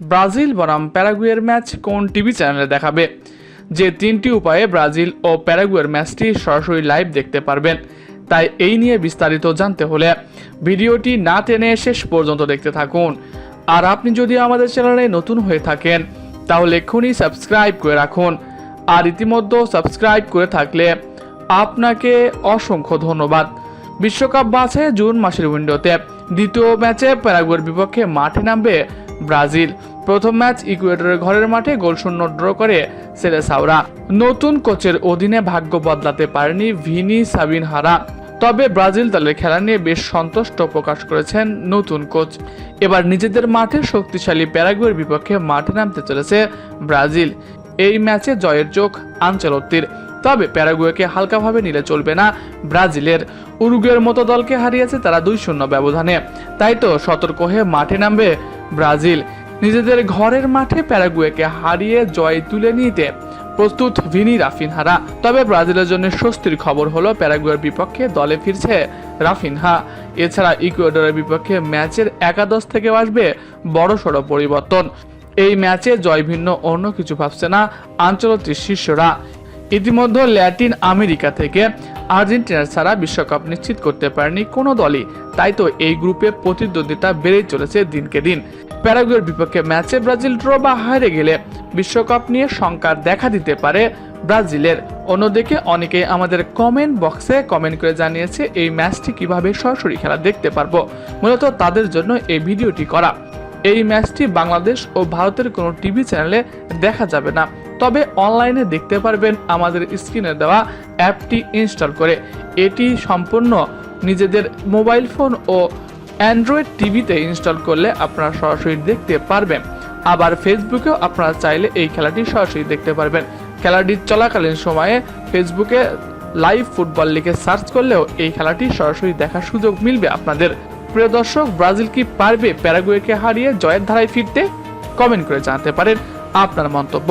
Brazil বনাম প্যারাগুয়ের match কোন TV চ্যানেলে দেখাবে? যে তিনটি উপায়ে ব্রাজিল ও প্যারাগুয়ের ম্যাচটি সরাসরি লাইভ দেখতে পারবেন। তাই এই নিয়ে বিস্তারিত জানতে হলে ভিডিওটি না টেনে শেষ পর্যন্ত দেখতে থাকুন। আর আপনি যদি আমাদের চ্যানেলে নতুন হয়ে থাকেন, তাহলে এক্ষুনি সাবস্ক্রাইব করে রাখুন। আর ইতিমধ্যে সাবস্ক্রাইব করে থাকলে আপনাকে অসংখ্য ধন্যবাদ। বিশ্বকাপ বাছে জুন মাসের উইন্ডোতে দ্বিতীয় ম্যাচে প্যারাগুয়ের বিপক্ষে মাঠে নামবে ব্রাজিল। প্রথম ম্যাচ ইকুয়েডরের ঘরের মাঠে গোলশূন্য ড্র করে সেলেসাওরা নতুন কোচের অধীনে ভাগ্য বদলাতে পারেনি ভিনি সাবিন হারা তবে ব্রাজিল দলের খেলা নিয়ে বেশ সন্তুষ্ট প্রকাশ করেছেন নতুন কোচ। এবার নিজেদের মাঠে শক্তিশালী প্যারাগুয়ের বিপক্ষে মাঠে নামতে চলেছে ব্রাজিল। এই ম্যাচে জয়ের চোখ আঞ্চলত্তির তবে প্যারাগুয়েকে হালকাভাবে নিলে চলবে না ব্রাজিলের। উরুগুয়ের মতো দলকে হারিয়েছে তারা দুই শূন্য ব্যবধানে। তাই তো সতর্ক হয়ে মাঠে নামবে ব্রাজিল। নিজেদের ঘরের মাঠে প্যারাগুয়েকে হারিয়ে জয় তুলে নিতে প্রস্তুত ভিনি রাফিনহারা। তবে ব্রাজিলের জন্য স্বস্তির খবর হলো প্যারাগুয়ের বিপক্ষে দলে ফিরছে রাফিনহা। এছাড়া ইকুয়েডরের বিপক্ষে ম্যাচের একাদশ থেকে আসবে বড়সড় পরিবর্তন। এই ম্যাচে জয় ভিন্ন, অন্য কিছু ভাবছে না আঞ্চলিক শীর্ষরা। ইতিমধ্যে ল্যাটিন আমেরিকা থেকে আর্জেন্টিনা ছাড়া বিশ্বকাপ নিশ্চিত করতে পারেনি কোনো দলই। তাই তো এই গ্রুপে প্রতিদ্বন্দ্বিতা বেড়েই চলেছে দিনকে দিন। প্যারাগুয়ের বিপক্ষে ম্যাচে ব্রাজিল ড্র বা হারে গেলে বিশ্বকাপ নিয়ে শঙ্কা দেখা দিতে পারে ব্রাজিলের। অন্যদিকে অনেকেই আমাদের কমেন্ট বক্সে কমেন্ট করে জানিয়েছে এই ম্যাচটি কীভাবে সরাসরি খেলা দেখতে পারব। মূলত তাদের জন্য এই ভিডিওটি করা। এই ম্যাচটি বাংলাদেশ ও ভারতের কোনো টিভি চ্যানেলে দেখা যাবে না। তবে অনলাইনে দেখতে পারবেন আমাদের স্ক্রিনে দেওয়া অ্যাপটি ইনস্টল করে। এটি সম্পূর্ণ নিজেদের মোবাইল ফোন ও অ্যান্ড্রয়েড টিভিতে ইনস্টল করলে আপনারা সরাসরি দেখতে পারবেন। আবার ফেসবুকেও আপনারা চাইলে এই খেলাটি সরাসরি দেখতে পারবেন। খেলাটি চলাকালীন সময়ে ফেসবুকে লাইভ ফুটবল লিগে সার্চ করলেও এই খেলাটি সরাসরি দেখার সুযোগ মিলবে আপনাদের। প্রিয় দর্শক, ব্রাজিল কি পারবে? প্যারাগুয়েকে হারিয়ে জয়ের ধারায় ফিরতে? কমেন্ট করে জানাতে পারেন আপনার মন্তব্য।